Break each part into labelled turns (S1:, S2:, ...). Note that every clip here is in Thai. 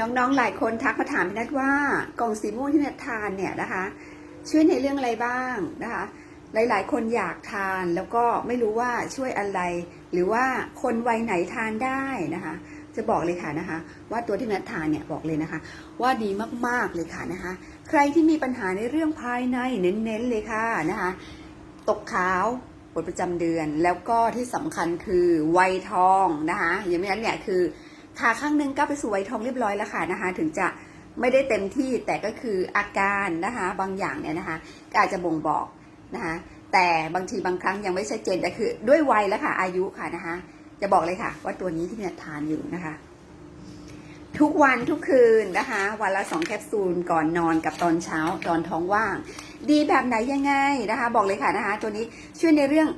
S1: น้องๆ หลายคนทักมาถามพี่นัทว่ากล่องสีม่วงที่นัททานเนี่ยนะคะ ช่วยในเรื่องอะไรบ้างนะคะ หลายๆ คนอยากทานแล้วก็ไม่รู้ว่าช่วยอะไร หรือว่าคนวัยไหนทานได้นะคะ จะบอกเลยค่ะนะคะ ว่าตัวที่นัททานเนี่ยบอกเลยนะคะ ว่าดีมากๆเลยค่ะนะคะ ใครที่มีปัญหาในเรื่องภายในเน้นๆเลยค่ะนะคะ ตกขาวปวดประจำเดือนแล้วก็ที่สำคัญคือวัยทองนะคะอย่างนั้นเนี่ยคือ ขาข้างหนึงก็ไปสู่วัยทองเรียบร้อยแล้วค่ะนะคะ ถึงจะไม่ได้เต็มที่แต่ก็คืออาการนะคะบางอย่างเนี่ยนะคะก็อาจจะบ่งบอกนะคะแต่บางทีบางครั้งยังไม่ชัดเจนแต่คือด้วยวัยแล้วค่ะอายุค่ะนะคะ จะบอกเลยค่ะ ว่าตัวนี้ที่เนี่ยทานอยู่นะคะ ทุกวันทุกคืนนะคะ วันละสองแคปซูลก่อนนอนกับตอนเช้าตอนท้องว่าง ดีแบบไหนยังไงนะคะ บอกเลยค่ะนะคะ ตัวนี้ช่วยในเรื่อง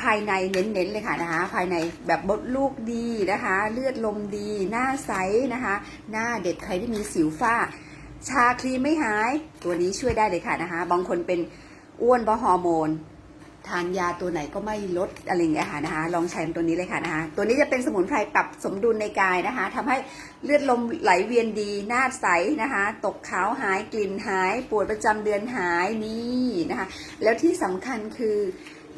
S1: ภายในเน้นๆเลยค่ะนะคะ ภายในแบบบดลูกดีนะคะ เลือดลมดี หน้าใสนะคะ หน้าเด็กใครที่มีสิวฝ้า ชาครีมไม่หาย ตัวนี้ช่วยได้เลยค่ะนะคะ บางคนเป็นอ้วนเพราะฮอร์โมน ทานยาตัวไหนก็ไม่ลดอะไรอย่างเงี้ยค่ะนะคะลองใช้ตัวนี้เลยค่ะนะคะตัวนี้จะเป็นสมุนไพรปรับสมดุลในกายนะคะทำให้เลือดลมไหลเวียนดี หน้าใสนะคะ ตกขาวหายกลิ่นหาย ปวดประจำเดือนหายนี่นะคะ แล้วที่สำคัญคือ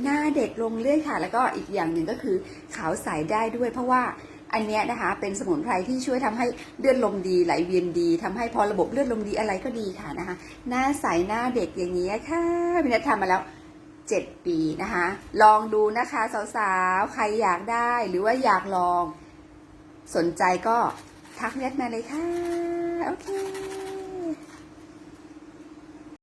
S1: หน้าเด็กลงเรื่อยค่ะ แล้วก็อีกอย่างหนึ่งก็คือขาวใสได้ด้วย เพราะว่าอันเนี้ยนะคะเป็นสมุนไพรที่ช่วยทำให้เลือดลมดีไหลเวียนดีทำให้พอระบบเลือดลมดีอะไรก็ดีค่ะนะคะ หน้าใสหน้าเด็กอย่างนี้ค่ะพี่นัททำมาแล้ว 7 ปีนะคะ ลองดูนะคะสาวๆ ใครอยากได้หรือว่าอยากลอง สนใจก็ทักแน็ตมาเลยค่ะ โอเค